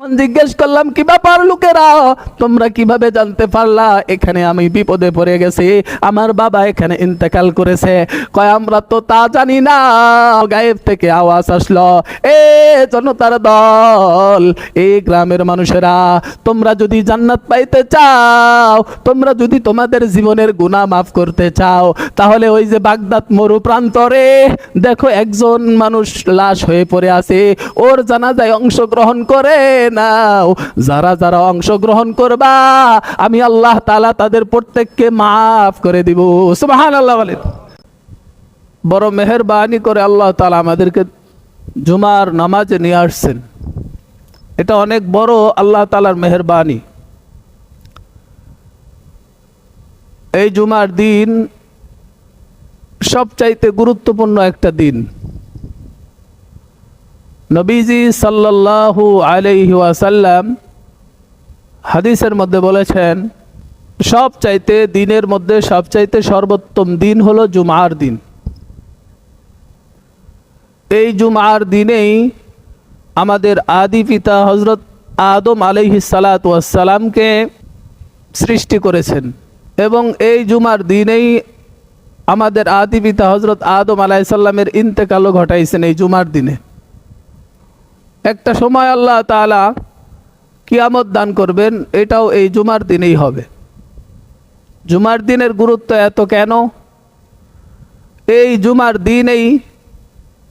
জিজ্ঞেস করলাম, কি ব্যাপার লোকেরা? তোমরা কীভাবে জানতে পারলা? এখানে আমি বিপদে পড়ে গেছি। আমার বাবা এখানে ইন্তেকাল করেছে। কয়, আমরা তো তা জানি না। গায়েব থেকে আওয়াজ আসলো, এ জনতার দল এই গ্রামের মানুষেরা, তোমরা যদি জান্নাত পাইতে চাও, তোমরা যদি তোমাদের জীবনের গুনাহ মাফ করতে চাও, তাহলে ওই যে বাগদাদ মরু প্রান্তরে দেখো একজন মানুষ লাশ হয়ে পড়ে আছে। ওর জানাজায় অংশগ্রহণ করে নাও। যারা যারা অংশগ্রহণ করবা, আমি আল্লাহ তাআলা তাদের প্রত্যেককে মাফ করে দিব। সুবহান আল্লাহ বলেন বড় মেহরবানি করে আল্লাহ তাআলা আমাদেরকে জুমার নামাজে নিয়ে আসছেন। এটা অনেক বড় আল্লাহ তালার মেহরবানি। এই জুমার দিন সবচাইতে গুরুত্বপূর্ণ একটা দিন। নবীজি সাল্লাল্লাহু আলাইহি ওয়াসাল্লাম হাদিসের মধ্যে বলেছেন সবচাইতে দিনের মধ্যে সবচাইতে সর্বোত্তম দিন হলো জুমার দিন। এই জুমার দিনেই আমাদের আদি পিতা হজরত আদম আলাইহি সালাতামকে সৃষ্টি করেছেন এবং এই জুমার দিনেই আমাদের আদি পিতা হজরত আদম আলাইসাল্লামের ইন্তেকালও ঘটাইছেন এই জুমার দিনে। একটা সময় আল্লাহ তাআলা কিয়ামত দান করবেন, এটাও এই জুমার দিনেই হবে। জুমার দিনের গুরুত্ব এত কেন? এই জুমার দিনেই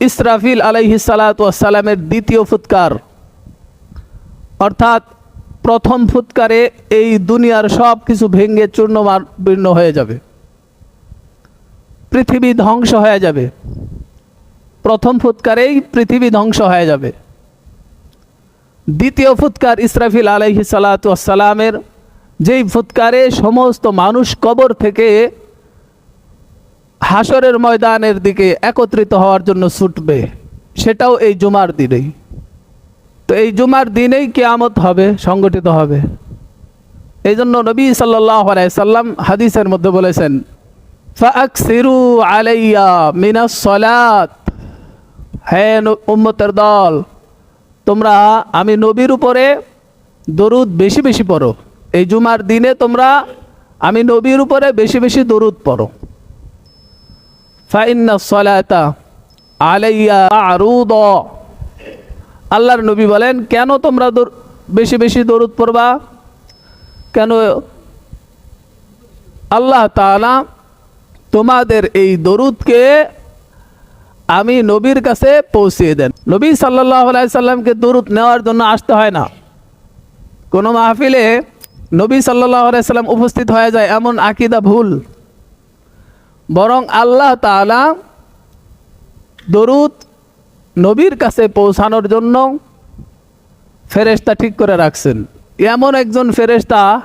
ইসরাফিল আলাইহি সালাতামের দ্বিতীয় ফুৎকার, অর্থাৎ প্রথম ফুৎকারে এই দুনিয়ার সব কিছু ভেঙে চূর্ণ বির্ণ হয়ে যাবে। পৃথিবী ধ্বংস হয়ে যাবে। প্রথম ফুৎকারেই পৃথিবী ধ্বংস হয়ে যাবে। দ্বিতীয় ফুৎকার ইসরাফিল আলাইহি সালাতামের যেই ফুৎকারে সমস্ত মানুষ কবর থেকে হাসরের ময়দানের দিকে একত্রিত হওয়ার জন্য ছুটবে, সেটাও এই জুমার দিনেই। তো এই জুমার দিনেই কেয়ামত হবে, সংগঠিত হবে। এই জন্য নবী সাল্লাহ সাল্লাম হাদিসের মধ্যে বলেছেন আলাইয়া মিনাস হ্যাঁ উম্মতের দল তোমরা, আমি নবীর উপরে দরুদ বেশি বেশি পড়ো। এই জুমার দিনে তোমরা, আমি নবীর উপরে বেশি বেশি দরুদ পড়ো। ফাইন্না সলাতা আলাইয়া আরুদ। আল্লাহর নবী বলেন, কেন তোমরা বেশি বেশি দরুদ পড়বা? কেন আল্লাহ তাআলা তোমাদের এই দরুদকে আমি নবীর কাছে পৌঁছিয়ে দেন। নবী সাল্লাহ সাল্লামকে দরুদ নেওয়ার জন্য আসতে হয় না। কোনো মাহফিলে নবী সাল্লাহ সাল্লাম উপস্থিত হয়ে যায় এমন আকিদা ভুল। বরং আল্লাহ তাআলা দরুদ নবীর কাছে পৌঁছানোর জন্য ফেরেশতা ঠিক করে রাখছেন। এমন একজন ফেরেশতা,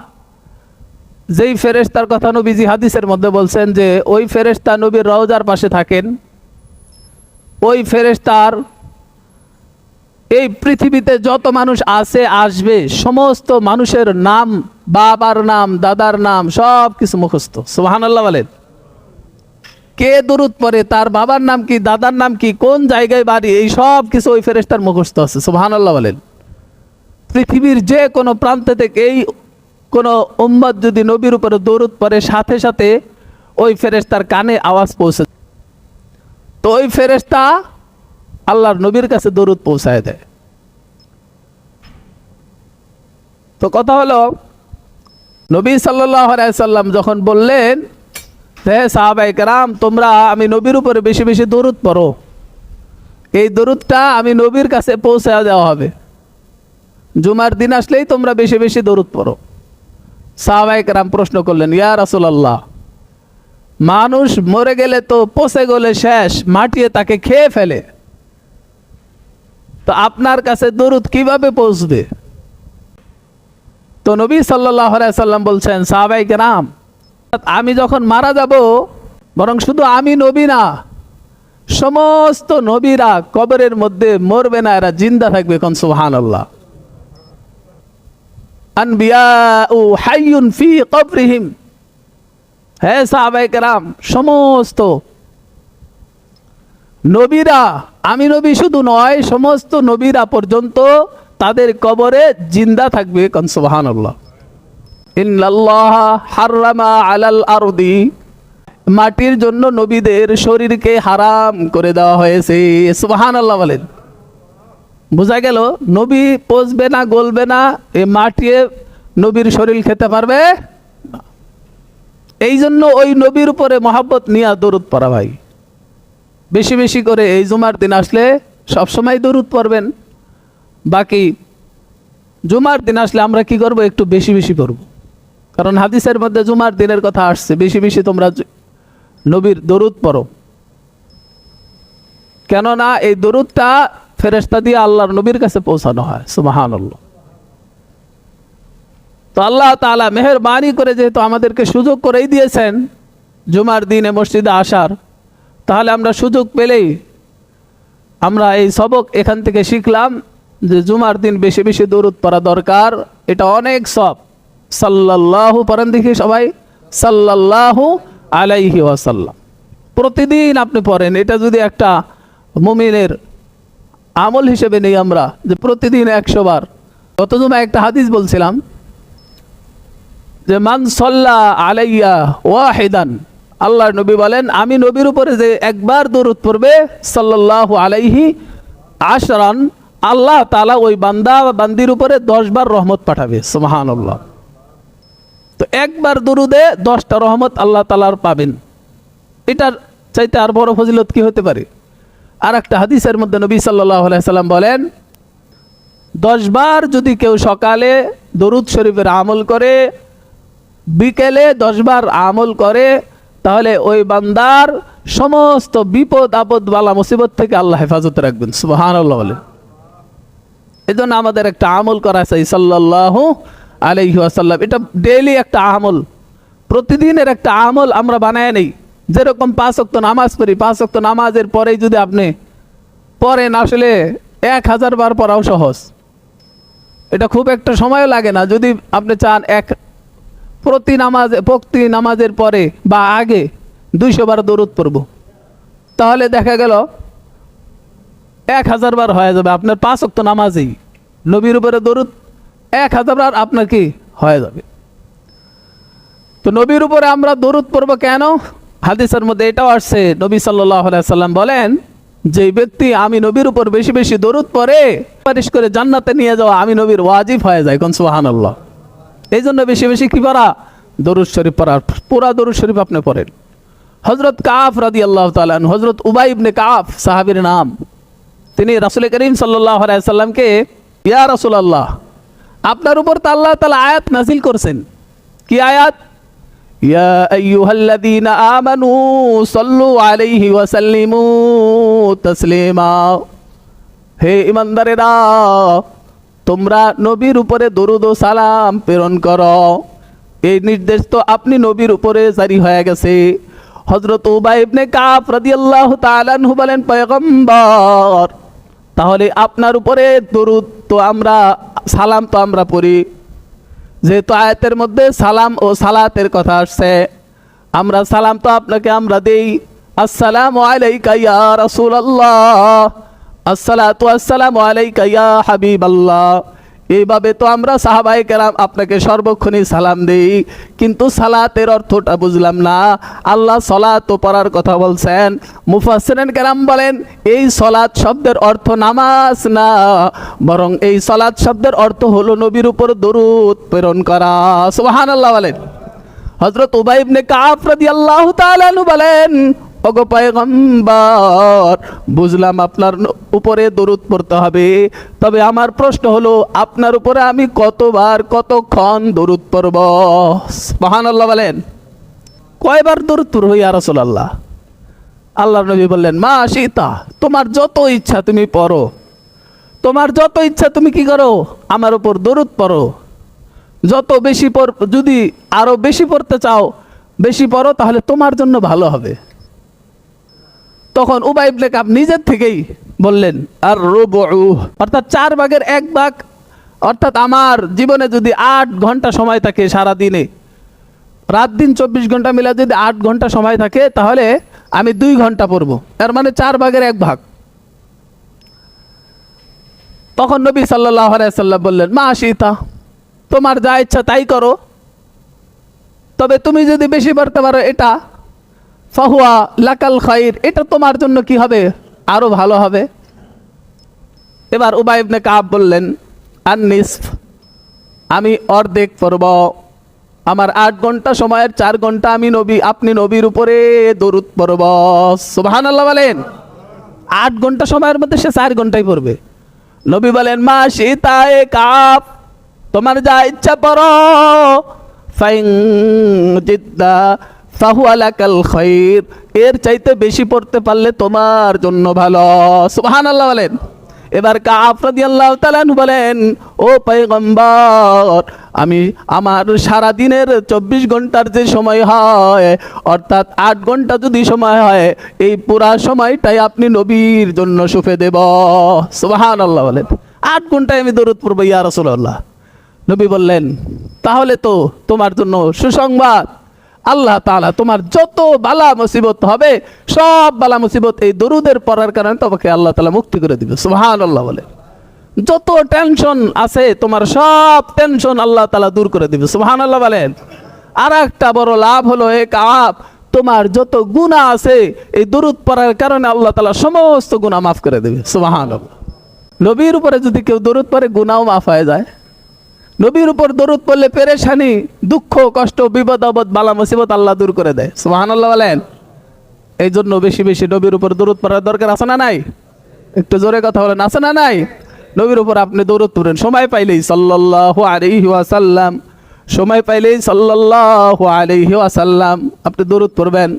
যেই ফেরেশতার কথা নবীজি হাদিসের মধ্যে বলছেন যে, ওই ফেরেশতা নবীর রওজার পাশে থাকেন। ওই ফেরেশতার এই পৃথিবীতে যত মানুষ আছে, আসবে, সমস্ত মানুষের নাম, বাবার নাম, দাদার নাম, সব কিছু মুখস্থ। সুবহানাল্লাহ বলেন। কে দূরত পরে তার বাবার নাম কি, দাদার নাম কি, কোন জায়গায় বাড়ি, এই সব কিছু ওই ফেরেস্তার মুখস্থ আছে, সুবহানাল্লাহ বলেন। পৃথিবীর যে কোনো প্রান্ত থেকে এই কোনো উম্মত যদি নবীর উপরে দৌড়ত পরে সাথে সাথে ওই ফেরেস্তার কানে আওয়াজ পৌঁছে তো ওই ফেরেশতা আল্লাহর নবীর কাছে দরুদ পৌঁছায় দেয়। তো কথা হলো, নবী সাল্লাহ সাল্লাম যখন বললেন হে সাহাবাই কেরাম, তোমরা আমি নবীর উপরে বেশি বেশি দরুদ পড়ো। এই দরুদটা আমি নবীর কাছে পৌঁছে দেওয়া হবে। জুমার দিন আসলেই তোমরা বেশি বেশি দরুদ পড়ো। সাহাবাই কেরাম প্রশ্ন করলেন, ইয়া রাসূলুল্লাহ মানুষ মরে গেলে তো পচে গেলে শেষ, মাটিয়ে তাকে খেয়ে ফেলে। তো আপনার কাছে দরুদ কীভাবে পৌঁছবে? তো নবী সাল্লাম বলছেন সাহাবাই কেরাম, আমি যখন মারা যাব, বরং শুধু আমি নবী না, সমস্ত নবীরা কবরের মধ্যে মরবে না, এরা জিন্দা থাকবে কোন সুহান আল্লাহ আনবিয়া ও হাইয়ুন ফি কবরিহিম। হ্যাঁ সাহাবাই কেরাম, সমস্ত নবীরা, আমি নবী শুধু নয়, সমস্ত নবীরা পর্যন্ত তাদের কবরে জিন্দা থাকবে আলাল আরদি। মাটির জন্য নবীদের শরীরকে হারাম করে দেওয়া হয়েছে সুবাহান আল্লাহ বলেন। বোঝা গেল, নবী পচবে না, গলবে না, এ মাটিয়ে নবীর শরীর খেতে পারবে। এই জন্য ওই নবীর উপরে মহাব্বত নিয়ে দরুদ পড়া ভাই। বেশি বেশি করে এই জুমার দিন আসলে সবসময় দরুদ পড়বেন। বাকি জুমার দিন আসলে আমরা কি করব? একটু বেশি বেশি করব। কারণ হাদিসের মধ্যে জুমার দিনের কথা আসছে, বেশি বেশি তোমরা নবীর দরুদ পড়ো। কেননা এই দরুদটা ফেরেস্তা দিয়ে আল্লাহর নবীর কাছে পৌঁছানো হয় সুবাহান তো আল্লাহ তাআলা মেহরবানি করে যেহেতু আমাদেরকে সুযোগ করেই দিয়েছেন জুমার দিনে মসজিদে আসার, তাহলে আমরা সুযোগ পেলেই আমরা এই সবক এখান থেকে শিখলাম যে জুমার দিন বেশি বেশি দরুদ পড়া দরকার। এটা অনেক সব। সাল্লাল্লাহু পড়েন দেখি সবাই। সাল্লাল্লাহু আলাইহি ওয়াসাল্লাম। প্রতিদিন আপনি পড়েন। এটা যদি একটা মুমিনের আমল হিসেবে নেই আমরা, যে প্রতিদিন একশো বার। গত জমা একটা হাদিস বলছিলাম যে মান সল্লা আলাইয়া ওয়াহিদান, আল্লাহর নবী বলেন, আমি নবীর উপরে যে একবার দরুদ পড়বে, সাল্লাল্লাহু আলাইহি আশরান, আল্লাহ তালা ওই বান্দা বান্দির উপরে দশবার রহমত পাঠাবে, সুবহানাল্লাহ। তো একবার দরুদে দশটা রহমত আল্লাহ তালার পাবেন। এটার চাইতে আর বড় ফজিলত কি হতে পারে? আর একটা হাদিসের মধ্যে নবী সাল্লাহ সাল্লাম বলেন, দশবার যদি কেউ সকালে দরুদ শরীফের আমল করে বিকেলে দশবার আমল করে, তাহলে ওই বান্দার সমস্ত বিপদ, আপদ, বালা, মুসিবত থেকে আল্লাহ হেফাজত রাখবেন। সুবাহান আল্লাহ বলে। এই জন্য আমাদের একটা আমল করা চাই সাল্লাহ আসাল্লাম এটা ডেইলি একটা আমল। প্রতিদিনের একটা আমল আমরা বানায় নেই। যেরকম পাঁচ অক্ত নামাজ পড়ি, পাঁচ অক্ত নামাজের পরেই যদি আপনি পড়েন, আসলে এক হাজার বার পড়াও সহজ। এটা খুব একটা সময় লাগে না। যদি আপনি চান এক প্রতি নামাজ, প্রতি নামাজের পরে বা আগে দুইশো বার দরুদ পড়ব। তাহলে দেখা গেল, এক হাজার বার হয়ে যাবে। আপনার পাঁচ অক্ত নামাজেই নবীর উপরে দরুদ, এক হাজার বার আপনার কি হয়ে যাবে। তো নবীর উপরে আমরা দরুদ পড়ব কেন? হাদিসের মধ্যে এটাও আসছে, নবী সাল্লাম বলেন, যে ব্যক্তি আমি নবীর উপর বেশি বেশি দরুদ পরে সুপারিশ করে জান্নাতে নিয়ে যাওয়া আমি নবীর ওয়াজিব হয়ে যায়। কোন সুহান আল্লাহ এই জন্য বেশি বেশি কি পড়া? দরুদ শরীফ পড়া। পুরা দরুদ শরীফ আপনি পড়েন। হজরত কাফ রাদি আল্লাহ তালান হজরত উবাই ইবনে কাফ সাহাবির নাম। তিনি রাসুল করিম সাল্লাহ ইয়া রাসুল আল্লাহ আপনার উপর তো আল্লাহ তালা আয়াত নাজিল করছেন। কি আয়াত? আমানু আলাইহি হে ইমানদারেরা তোমরা নবীর উপরে দরুদ ও সালাম প্রেরণ করো। এই নির্দেশ তো আপনি নবীর উপরে জারি হয়ে গেছে। হজরত উবাই ইবনে কাফ রাদিয়াল্লাহু তাআলা আনহু বলেন, পয়গম্বর, তাহলে আপনার উপরে দরুদ তো আমরা, সালাম তো আমরা পড়ি। যেহেতু আয়াতের মধ্যে সালাম ও সালাতের কথা আসছে, আমরা সালাম তো আপনাকে আমরা দেই। আসসালামু আলাইকা ইয়া রাসূলুল্লাহ। এইভাবে তো আমরা সাহাবাই কেরাম আপনাকে সর্বক্ষণই সালাম দেই, কিন্তু সালাতের অর্থটা বুঝলাম না। আল্লাহ সলাত পড়ার কথা বলছেন। মুফাসসিরিন কেরাম বলেন, এই সলাত শব্দের অর্থ নামাজ না, বরং এই সলাত শব্দের অর্থ হলো নবীর উপর দরুদ প্রেরণ করা। সুবহানাল্লাহ বলেন। হজরত উবাই ইবনে কাফ রাদিয়াল্লাহু তাআলা আনহু বলেন ওগো পয়গম্বর, বুঝলাম আপনার উপরে দরুদ পড়তে হবে। তবে আমার প্রশ্ন হলো, আপনার উপরে আমি কতবার, কতক্ষণ দরুদ পড়ব? সুবহানাল্লাহ বলেন, কয়বার দরুদ পড়ব ইয়া রাসূলুল্লাহ? আল্লাহ নবী বললেন, মা সীতা তোমার যত ইচ্ছা তুমি পড়ো। তোমার যত ইচ্ছা তুমি কি করো? আমার উপর দরুদ পড়ো। যত বেশি পর যদি আরও বেশি পড়তে চাও, বেশি পড়ো, তাহলে তোমার জন্য ভালো হবে। তখন উবাই ইবনে কাব নিজের থেকেই বললেন, আর রুবু অর্থাৎ চার ভাগের এক ভাগ। অর্থাৎ আমার জীবনে যদি আট ঘণ্টা সময় থাকে সারা দিনে রাত দিন চব্বিশ ঘণ্টা মিলে যদি আট ঘণ্টা সময় থাকে, তাহলে আমি দুই ঘণ্টা পড়ব। এর মানে চার ভাগের এক ভাগ। তখন নবী সাল্লাহ বললেন, মা সীতা তোমার যা ইচ্ছা তাই করো। তবে তুমি যদি বেশি পারতে পারো এটা ফাহুয়া লাকাল খাইর, এটা তোমার জন্য কি হবে? আরও ভালো হবে। এবার উবাইবনে কাব বললেন আর আমি অর্ধেক পড়ব। আমার আট ঘণ্টা সময়ের চার ঘণ্টা আমি নবী, আপনি নবীর উপরে দরুদ পড়ব। সুবাহান আল্লাহ বলেন। আট ঘণ্টা সময়ের মধ্যে সে চার ঘন্টায় পড়বে। নবী বলেন, মা সীতায় কাপ, তোমার যা ইচ্ছা পড়ো। ফাইং জিদ্দা ফাহু আলাকাল খৈর এর চাইতে বেশি পড়তে পারলে তোমার জন্য ভালো। সুবহান আল্লাহ বলেন। এবার কাফ রাদিয়াল্লাহু তাআলা বলেন, ও পয়গম্বর, আমি আমার সারা দিনের চব্বিশ ঘণ্টার যে সময় হয়, অর্থাৎ আট ঘণ্টা যদি সময় হয়, এই পুরা সময়টাই আপনি নবীর জন্য সুফে দেব। সুবাহান আল্লাহ বলেন। আট ঘন্টায় আমি দরুদ পড়ব, ইয়া রাসূলুল্লাহ। নবী বললেন, তাহলে তো তোমার জন্য সুসংবাদ। আল্লাহ তালা তোমার যত বালা মুসিবত হবে, সব বালা মুসিবত এই দরুদের পড়ার কারণে তোমাকে আল্লাহ তালা মুক্তি করে দিবে। সুবহানাল্লাহ বলে। যত টেনশন আছে, তোমার সব টেনশন আল্লাহ তালা দূর করে দিবে। সুবহানাল্লাহ বলেন। আর একটা বড় লাভ হলো এ কাপ তোমার যত গুণা আছে, এই দরুদ পড়ার কারণে আল্লাহ তালা সমস্ত গুনাহ মাফ করে দেবে। সুবহানাল্লাহ। নবীর উপরে যদি কেউ দরুদ পরে গুনাও মাফ হয়ে যায়। নবীর উপর দরুদ পড়লে পেরেশানি, দুঃখ, কষ্ট, বিপদ, আপদ, বালা, মুসিবত আল্লাহ দূর করে দেয়। সুহান আল্লাহ বলেন। এই জন্য বেশি বেশি নবীর উপর দরুদ পড়ার দরকার আছে না নাই? একটু জোরে কথা বলেন, আছে না নাই? নবীর উপর আপনি দরুদ পড়েন, সময় পাইলেই সাল্লাল্লাহু আলাইহি ওয়াসাল্লাম, সময় পাইলেই সাল্লাল্লাহু আলাইহি ওয়াসাল্লাম আপনি দরুদ পড়বেন।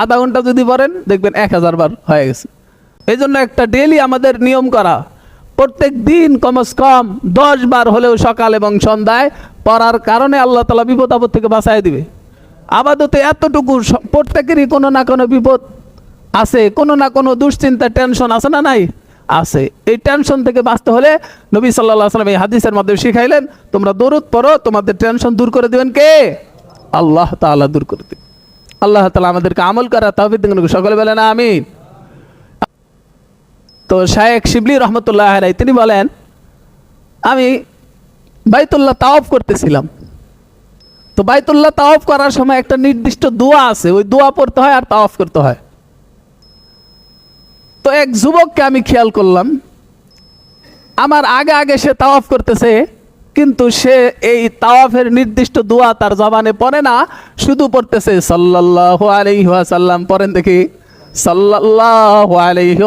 আধা ঘণ্টা যদি পড়েন, দেখবেন এক হাজার বার হয়ে গেছে। এই জন্য একটা ডেলি আমাদের নিয়ম করা প্রত্যেক দিন কমস কম দশ বার হলেও সকাল এবং সন্ধ্যায় পড়ার কারণে আল্লাহ তালা বিপদ আপদ থেকে বাঁচাই দিবে। আপাতত এতটুকু প্রত্যেকেরই কোনো না কোনো বিপদ আছে, কোনো না কোনো দুশ্চিন্তা, টেনশন আছে না নাই? আছে। এই টেনশন থেকে বাঁচতে হলে নবী সাল্লাহ সাল্লাম এই হাদিসের মাধ্যমে শিখাইলেন, তোমরা দরুদ পড়ো, তোমাদের টেনশন দূর করে দেবেন কে? আল্লাহ তাআলা দূর করে দেবে আল্লাহ তাআলা আমাদেরকে আমল করা তৌফিক দিন। সকলে বলে না আমিন। তো শায়েক শিবলি রহমতুল্লাহ আলাই তিনি বলেন, আমি বাইতুল্লাহ তাওফ করতেছিলাম। তো বাইতুল্লাহ তাওয়াফ করার সময় একটা নির্দিষ্ট দোয়া আছে, ওই দোয়া পড়তে হয় আর তাওয়াফ করতে হয়। তো এক যুবককে আমি খেয়াল করলাম, আমার আগে আগে সে তাওয়াফ করতেছে, কিন্তু সে এই তাওয়াফের নির্দিষ্ট দোয়া তার জবানে পড়ে না, শুধু পড়তেছে, সাল্লাল্লাহু আলাইহি ওয়াসাল্লাম, পড়েন দেখি, সাল্লাল্লাহু আলাইহি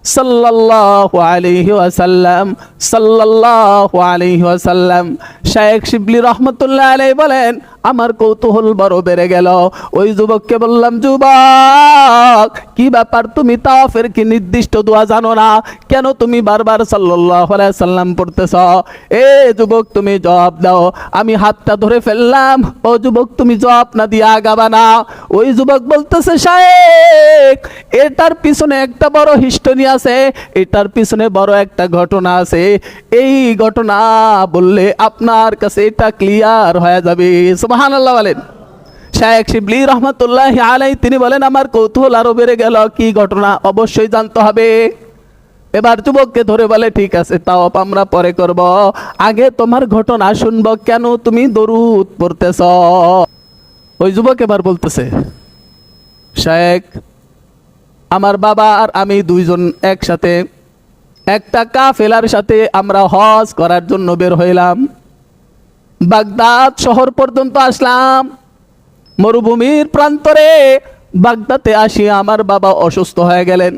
ওয়াসাল্লাম সাল্লাল্লাহু আলাইহি ওয়াসাল্লাম সাল্লাল্লাহু আলাইহি ওয়াসাল্লাম শায়েখ শিবলি রহমতুল্লাহ আলাইহি বলেন আমার কৌতূহল বড় বেড়ে গেল। ওই যুবককে বললাম, যুবক, কি ব্যাপার? তুমি তাওয়াফের কি নির্দিষ্ট দোয়া জানো না? কেন তুমি বারবার আলাইহি সাল্লাম পড়তেছ? এ যুবক, তুমি জবাব দাও। আমি হাতটা ধরে ফেললাম। ও যুবক, তুমি জবাব না দিয়ে আগাবা না ওই যুবক বলতেছে শায়েক এটার পিছনে একটা বড় হিস্টোরি আছে। এটার পিছনে বড় একটা ঘটনা আছে। এই ঘটনা বললে আপনার কাছে এটা ক্লিয়ার হয়ে যাবে। সুবহানাল্লাহ বলেন। শায়েখ শিবলি রহমতুল্লাহ আলাই তিনি বলেন, আমার কৌতূহল আরও বেড়ে গেল, কি ঘটনা? অবশ্যই জানতে হবে। এবার যুবককে ধরে বলে, ঠিক আছে, তাও আমরা পরে করব। আগে তোমার ঘটনা শুনব, কেন তুমি দরুদ পড়তেছ? ওই যুবক এবার বলতেছে, শায়েখ, আমার বাবা আর আমি দুইজন একসাথে, একটা কাফেলার সাথে আমরা হজ করার জন্য বের হইলাম। বাগদাদ শহর পর্যন্ত আসলাম। মরুভূমির প্রান্তরে বাগদাতে আসি, আমার বাবা অসুস্থ হয়ে গেলেন।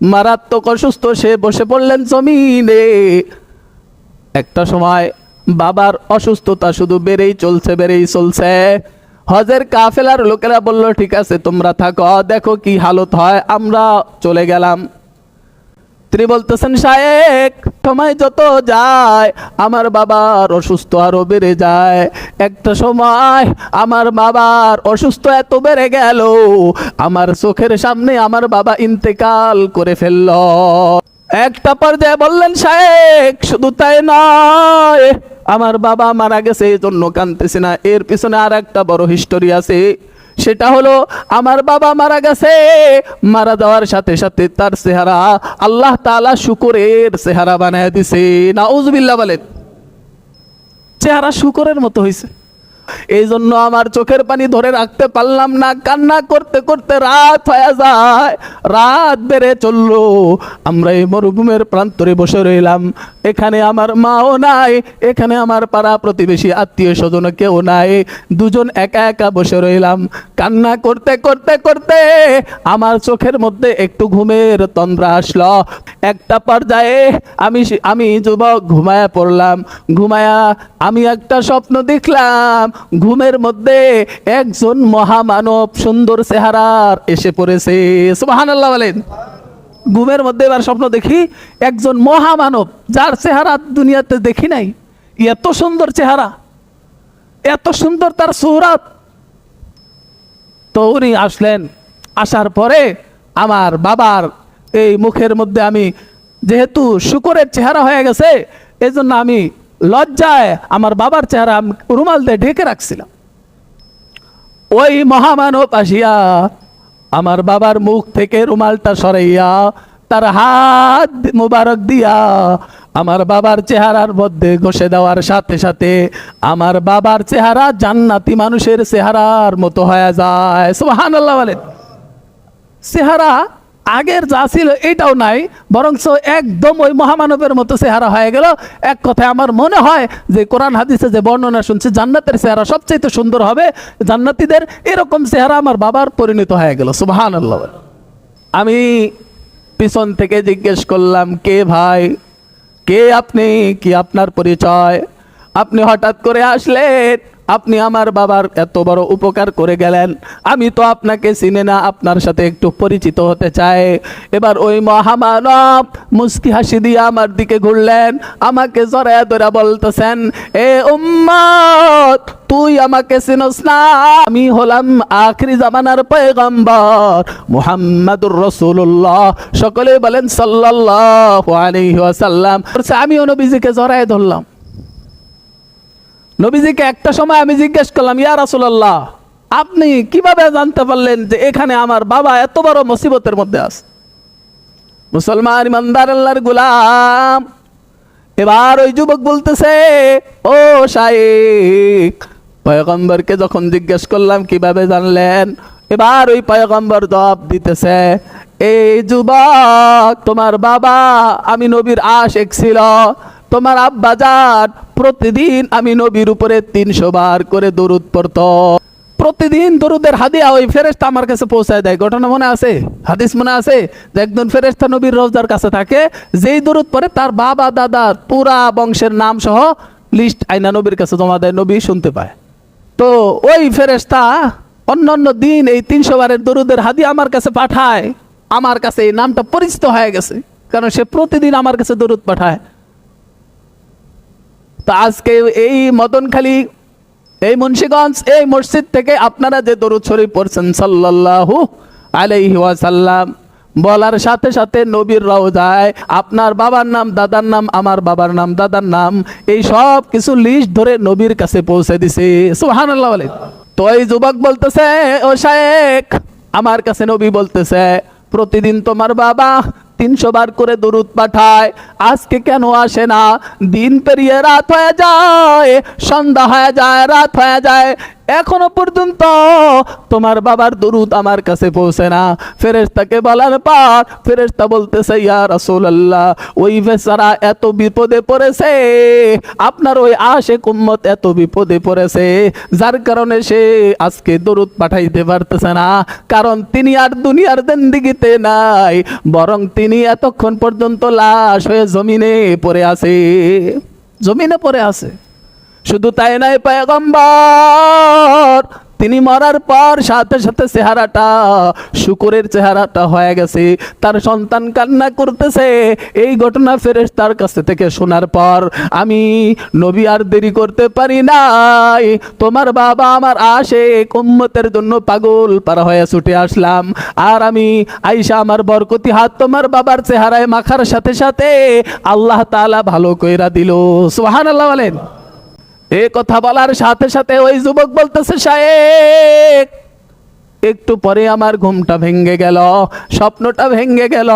মারাত্মক অসুস্থ, সে বসে পড়লেন জমিনে। একটা সময় বাবার অসুস্থতা শুধু বেড়েই চলছে বেড়েই চলছে। হজের কাফেলার লোকেরা বলল, ঠিক আছে, তোমরা থাকো, দেখো কি হালত হয়, আমরা চলে গেলাম। তিনি বলতেছেন, শায়েক, সময় যত যায়, আমার বাবার অসুস্থ আরও বেড়ে যায়। একটা সময় আমার বাবার অসুস্থ এত বেড়ে গেল, আমার চোখের সামনে আমার বাবা ইন্তেকাল করে ফেলল। একটা পর্যায়ে বললেন, শায়েক, শুধু তাই নয়, আমার বাবা মারা গেছে এই জন্য কানতেছি না। এর পিছনে আর একটা বড় হিস্টোরি আছে। সেটা হলো, আমার বাবা মারা গেছে। মারা যাওয়ার সাথে সাথে তার চেহারা আল্লাহ তালা শুকুরের চেহারা বানায় দিছে। না উজবিল্লা বলেন। চেহারা শুকুরের মতো হয়েছে এই জন্য আমার চোখের পানি ধরে রাখতে পারলাম না। কান্না করতে করতে রাত হয়ে যায়। রাত বেড়ে চলল। আমরা এই মরুভূমের প্রান্তরে বসে রইলাম। এখানে আমার মাও নাই। এখানে আমার পাড়া প্রতিবেশী, আত্মীয় স্বজন কেউ নাই। দুজন একা একা বসে রইলাম। কান্না করতে করতে করতে আমার চোখের মধ্যে একটু ঘুমের তন্দ্রা আসলো। একটা পর্যায়ে আমি আমি যুবক ঘুমায়া পড়লাম। ঘুমায়া আমি একটা স্বপ্ন দেখলাম। ঘুমের মধ্যে একজন মহামানব সুন্দর চেহারার এসে পড়েছে। সুবহানাল্লাহ বলেন। ঘুমের মধ্যে এবার স্বপ্ন দেখি, একজন মহামানব যার চেহারা দুনিয়াতে দেখি নাই, এত সুন্দর চেহারা, এত সুন্দর তার সুরাত তো উনি আসলেন, আসার পরে আমার বাবার এই মুখের মধ্যে আমি যেহেতু শুকরের চেহারা হয়ে গেছে এই জন্য আমি লজ্জায় আমার বাবার চেহারা রুমাল দিয়ে ঢেকে রাখছিলাম। ওই মহামানব আসিয়া আমার বাবার মুখ থেকে রুমালটা সরাইয়া তার হাত মুবারক দিয়া আমার বাবার চেহারার মধ্যে ঘষে দেওয়ার সাথে সাথে আমার বাবার চেহারা জান্নাতি মানুষের চেহারার মতো হয়ে যায়। সোহান আল্লাহ বলেন। চেহারা আগের যা ছিল এটাও নাই, বরঞ্চ একদম ওই মহামানবের মতো চেহারা হয়ে গেল। এক কথায় আমার মনে হয় যে কোরআন হাদিসে যে বর্ণনা শুনছি, জান্নাতের চেহারা সবচেয়ে সুন্দর হবে। জান্নাতীদের এরকম চেহারা আমার বাবার পরিণত হয়ে গেল সুবাহান আল্লাহ আমি পিছন থেকে জিজ্ঞেস করলাম, কে ভাই? কে আপনি? কি আপনার পরিচয়? আপনি হঠাৎ করে আসলেন। আপনি আমার বাবার এত বড় উপকার করে গেলেন। আমি তো আপনাকে চিনে না, আপনার সাথে একটু পরিচিত হতে চাই। এবার ওই মহামানব মুস্কি হাসি দিয়ে আমার দিকে ঘুরলেন। আমাকে জড়ায় ধরে বলতেছেন, এ উম্মত, তুই আমাকে চিনস না? আমি হলাম আখরি জামানার পয়গম্বর মুহাম্মাদুর রসুল্লাহ সকলে বলেন, সাল্লাল্লাহু আলাইহি ওয়াসাল্লাম। আমিও নবীজিকে জড়ায় ধরলাম। নবীজিকে একটা সময় আমি জিজ্ঞেস করলাম, ইয়া রাসূলুল্লাহ, আপনি কীভাবে জানতে পারলেন যে এখানে আমার বাবা এত বড় মুসিবতের মধ্যে আছে? মুসলমান ইমানদার আল্লাহর গুলাম। এবার ওই যুবক বলতেছে, ও শাইক পয়গম্বরকে যখন জিজ্ঞেস করলাম, কীভাবে জানলেন? এবার ওই পয়গম্বর জবাব দিতেছে, এই যুবক, তোমার বাবা আমি নবীর আশেক ছিল। তোমার আব্বা যান। প্রতিদিন আমি নবীর উপরে তিনশো বার করে দরুদ পড়তো। প্রতিদিন দরুদের হাদিয়া ওই ফেরেস্তা আমার কাছে পৌঁছায় দেয়। ঘটনা মনে আছে? হাদিস মনে আছে? যে একজন ফেরেস্তা নবীর রোজার কাছে থাকে, যেই দরুদ পরে তার বাবা, দাদা, পুরা বংশের নাম সহ লিস্ট আইনা নবীর কাছে জমা দেয়, নবী শুনতে পায়। তো ওই ফেরেস্তা অন্য অন্য দিন এই তিনশো বারের দরুদের হাদিয়া আমার কাছে পাঠায়। আমার কাছে এই নামটা পরিচিত হয়ে গেছে। কারণ সে প্রতিদিন আমার কাছে দরুদ পাঠায়। তা আজকে এই মদনখালী, এই মুন্সিগঞ্জ, এই মসজিদ থেকে আপনারা যে দরুদ শরীফ পড়ছেন সাল্লাল্লাহু আলাইহি ওয়াসাল্লাম, বলার সাথে সাথে নবীর রওজায় আপনার বাবার নাম, দাদার নাম, আমার বাবার নাম, দাদার নাম, এই সব কিছু লিস্ট ধরে নবীর কাছে পৌঁছে দিছে। সুবহানাল্লাহ বলে তো এই যুবক বলতেছে, ও শায়েক আমার কাছে নবী বলতেছে, প্রতিদিন তোমার বাবা তিনশো বার করে দরুদ পাঠায়। আজকে কেন আসে না? দিন পেরিয়ে রাত হয়ে যায়, সন্ধ্যা হয়ে যায়, রাত হয়ে যায়। এখনও পর্যন্ত তোমার বাবার দরুদ আমার কাছে পৌঁছে না। ফেরেশতাকে বলার পর ফেরেশতা বলতেছে, ইয়া রাসূলুল্লাহ, ওই বেচারা এত বিপদে পড়েছে। আপনার ওই আশে কুম্মত এত বিপদে পড়েছে। যার কারণে সে আজকে দরুদ পাঠাইতে পারতেছে না। কারণ তিনি আর দুনিয়ার জিন্দিগিতে নাই, বরং তিনি এতক্ষণ পর্যন্ত লাশ হয়ে জমিনে পড়ে আছে। জমিনে পড়ে আছে। শুধু তাই নাই পয়গম্বর, তিনি মরার পর সাথে সাথে চেহারাটা, শুকুরের চেহারাটা হয়ে গেছে। তার সন্তান কান্না করতেছে। এই ঘটনা ফেরেস তার কাছে থেকে শোনার পর আমি নবী আর দেরি করতে পারি নাই। তোমার বাবা আমার আসে কুম্মতের জন্য পাগল পারা হয়ে ছুটে আসলাম। আর আমি আইসা আমার বরকতি হাত তোমার বাবার চেহারায় মাখার সাথে সাথে আল্লাহ তাআলা ভালো কইরা দিল। সোহান আল্লাহ বলেন। এ কথা বলার সাথে সাথে ওই যুবক বলতেছে, শায়েক, একটু পরে আমার ঘুমটা ভেঙ্গে গেল, স্বপ্নটা ভেঙ্গে গেল।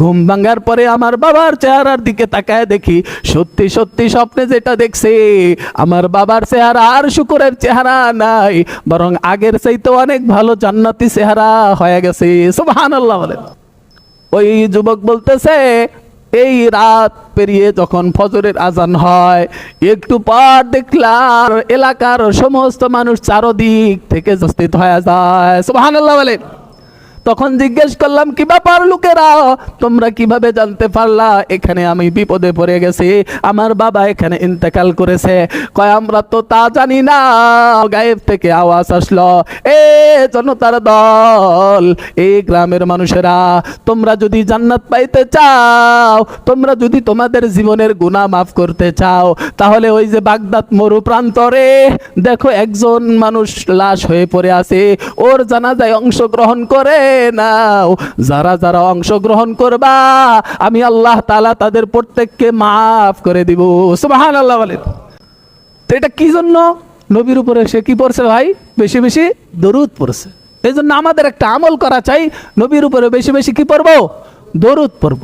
ঘুম ভাঙার পরে আমার বাবার চেহারার দিকে তাকায় দেখি, সত্যি সত্যি স্বপ্নে যেটা দেখছি, আমার বাবার চেহারা আর শুকুরের চেহারা নাই, বরং আগের চাইতে অনেক ভালো জান্নাতি চেহারা হয়ে গেছে। সুবহানাল্লাহ বলেন। ওই যুবক বলতেছে এই রাত পেরিয়ে যখন ফজরের আজান হয়, একটু পর দেখলাম এলাকার সমস্ত মানুষ চারদিক থেকে উপস্থিত হয়ে যায়। সুবহানাল্লাহ বলেন। তখন জিজ্ঞেস করলাম, কি ব্যাপার লোকেরা? তোমরা কীভাবে জানতে পারলা? এখানে আমি বিপদে পড়ে গেছি। আমার বাবা এখানে ইন্তেকাল করেছে। কয়, আমরা তো তা জানি না। গায়েব থেকে আওয়াজ আসলো, এ জনতার দল এই গ্রামের মানুষেরা, তোমরা যদি জান্নাত পাইতে চাও, তোমরা যদি তোমাদের জীবনের গুনাহ মাফ করতে চাও, তাহলে ওই যে বাগদাদ মরু প্রান্তরে দেখো একজন মানুষ লাশ হয়ে পড়ে আছে। ওর জানাজায় অংশগ্রহণ করে নাও। যারা যারা অংশগ্রহণ করবা, আমি আল্লাহ তালা তাদের প্রত্যেককে মাফ করে দিব। সুবহানাল্লাহ বলেন। তো এটা কি জন্য? নবীর উপরে সে কি পড়ছে ভাই? বেশি বেশি দরুদ পড়ছে। এই জন্য আমাদের একটা আমল করা চাই। নবীর উপরে বেশি বেশি কি পড়ব? দরুদ পড়ব।